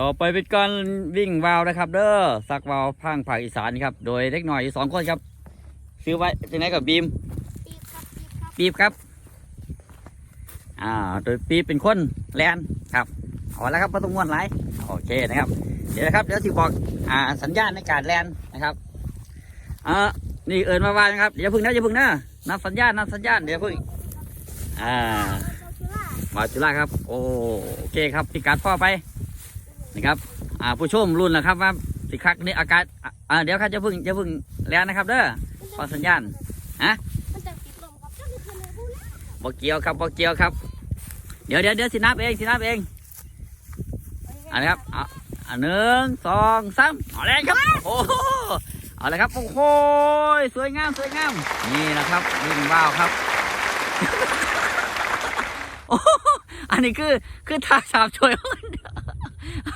ต่อไปเป็นการวิ่งวาวนะครับ เด้อสักวาวพังภาคอีสานครับ โดยเล็กหน่อยอยู่สองคนครับ ซื้อไว้ที่ไหนกับบีมปีบครับปีบครับปีบครับอ่า โดยปีบเป็นคนแลนครับเอาละครับก็ต้องม้วนหลายโอเคนะครับ เดี๋ยวนะครับ เดี๋ยวสิบอก อ่า สัญญาณในการแลนนะครับอ่านี่เอิญมาวานนะครับอย่าพึ่งนะอย่าพึ่งนะนับสัญญาณนับสัญญาณเดี๋ยวพึ่งอ่าเราคิดว่ามาจุฬาครับโอโอเคครับพิกัดพ่อไป นะครับอ่าผู้ชมรุ่นแล้วครับว่าสิคักนี่อากาศอ่าเดี๋ยวครับจะพึ่งจะพึ่งแล้วนะครับเด้อพอสัญญาณมันจะบอคนเกเกี่ยวครับบอกเกี่ยวครับ เดี๋ยวเดี๋ยวเดี๋ยวสินับเองสินับเองอันนะครับอ่าหนึ่งสองสามเอาเลยครับโอ้โหเอาเลยครับโอ้โหสวยงามสวยงามนี่นะครับวิ่งว้าวครับโอ้โหอันนี้คือคือท่าสามช่วย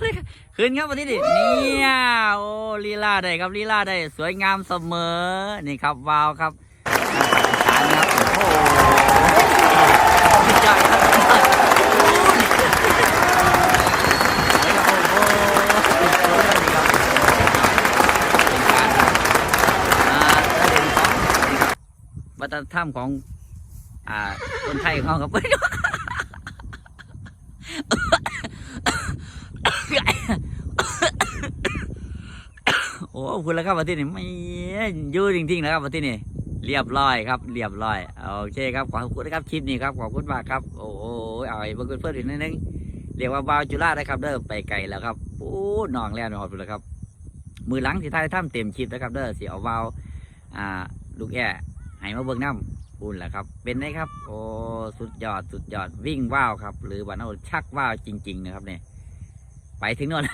อะไรครับขึ้นครับวันนี้ดิเนี่ยโอ้ลีลาได้ครับลีลาได้สวยงามเสมอนี่ครับว้าวครับสารครับโอ้จัดครับวัฒนธรรมของ อ่า คนไทยของเขาครับ โอ้ คุณแล้วครับวันที่นี่ไม่ยืดจริงๆนะครับวันที่นี่เรียบร้อยครับ เรียบร้อยโอเคครับขอบคุณนะครับคลิปนี้ครับขอบคุณมากครับ โอ้โหเอาไอ้เพื่อนเพื่อนอีกนิดนึงเรียกว่าบาวจุฬาได้ครับเด้อไปไกลแล้วครับโอ้นองแล้วนอนไปแล้วครับ มือหลังที่ท้ายถ้ำเต็มคลิปนะครับเด้อสีเอาบาวอ่าลูกแย่ให้มาเบิ่งน้ำพูนแหละครับ เป็นไงครับ โอ้สุดยอดสุดยอดวิ่งว้าวครับ หรือวันเอาชักว้าวจริง ๆ นะครับเนี่ยไปถึงโน่น